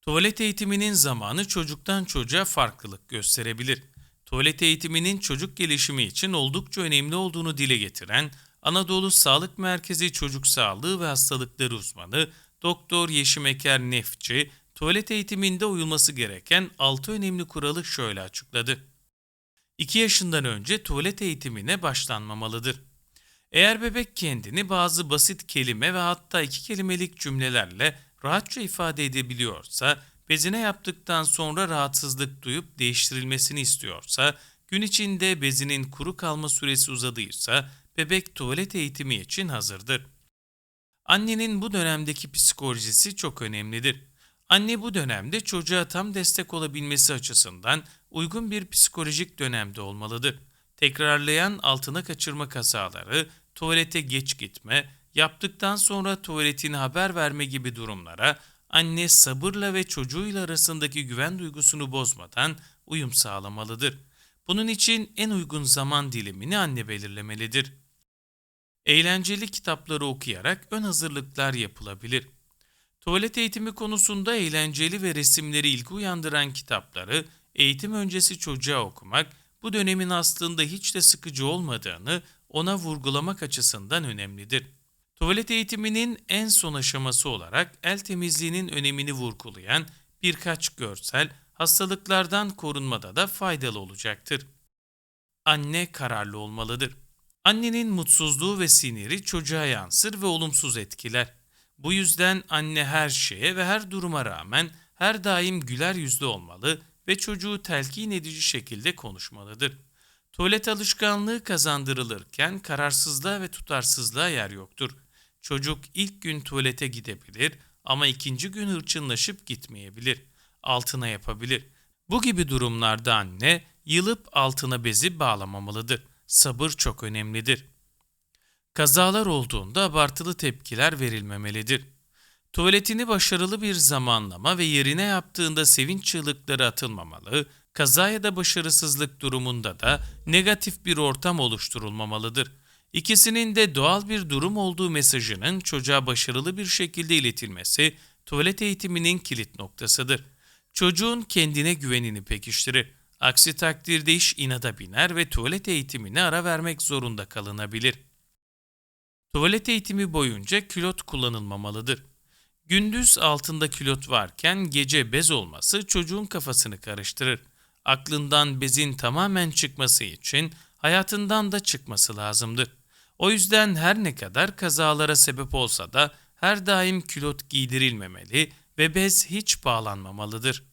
Tuvalet eğitiminin zamanı çocuktan çocuğa farklılık gösterebilir. Tuvalet eğitiminin çocuk gelişimi için oldukça önemli olduğunu dile getiren Anadolu Sağlık Merkezi Çocuk Sağlığı ve Hastalıkları uzmanı Doktor Yeşim Eker Nefçi, tuvalet eğitiminde uyulması gereken 6 önemli kuralı şöyle açıkladı. 2 yaşından önce tuvalet eğitimine başlanmamalıdır. Eğer bebek kendini bazı basit kelime ve hatta iki kelimelik cümlelerle rahatça ifade edebiliyorsa, bezine yaptıktan sonra rahatsızlık duyup değiştirilmesini istiyorsa, gün içinde bezinin kuru kalma süresi uzadıysa, bebek tuvalet eğitimi için hazırdır. Annenin bu dönemdeki psikolojisi çok önemlidir. Anne bu dönemde çocuğa tam destek olabilmesi açısından uygun bir psikolojik dönemde olmalıdır. Tekrarlayan altına kaçırma kazaları, tuvalete geç gitme, yaptıktan sonra tuvaletini haber verme gibi durumlara anne sabırla ve çocuğuyla arasındaki güven duygusunu bozmadan uyum sağlamalıdır. Bunun için en uygun zaman dilimini anne belirlemelidir. Eğlenceli kitapları okuyarak ön hazırlıklar yapılabilir. Tuvalet eğitimi konusunda eğlenceli ve resimleri ilgi uyandıran kitapları eğitim öncesi çocuğa okumak bu dönemin aslında hiç de sıkıcı olmadığını ona vurgulamak açısından önemlidir. Tuvalet eğitiminin en son aşaması olarak el temizliğinin önemini vurgulayan birkaç görsel hastalıklardan korunmada da faydalı olacaktır. Anne kararlı olmalıdır. Annenin mutsuzluğu ve siniri çocuğa yansır ve olumsuz etkiler. Bu yüzden anne her şeye ve her duruma rağmen her daim güler yüzlü olmalı ve çocuğu telkin edici şekilde konuşmalıdır. Tuvalet alışkanlığı kazandırılırken kararsızlığa ve tutarsızlığa yer yoktur. Çocuk ilk gün tuvalete gidebilir ama ikinci gün hırçınlaşıp gitmeyebilir. Altına yapabilir. Bu gibi durumlarda anne yılıp altına bezi bağlamamalıdır. Sabır çok önemlidir. Kazalar olduğunda abartılı tepkiler verilmemelidir. Tuvaletini başarılı bir zamanlama ve yerine yaptığında sevinç çığlıkları atılmamalı, kaza ya da başarısızlık durumunda da negatif bir ortam oluşturulmamalıdır. İkisinin de doğal bir durum olduğu mesajının çocuğa başarılı bir şekilde iletilmesi tuvalet eğitiminin kilit noktasıdır. Çocuğun kendine güvenini pekiştirir. Aksi takdirde iş inada biner ve tuvalet eğitimine ara vermek zorunda kalınabilir. Tuvalet eğitimi boyunca külot kullanılmamalıdır. Gündüz altında külot varken gece bez olması çocuğun kafasını karıştırır. Aklından bezin tamamen çıkması için hayatından da çıkması lazımdır. O yüzden her ne kadar kazalara sebep olsa da her daim külot giydirilmemeli ve bez hiç bağlanmamalıdır.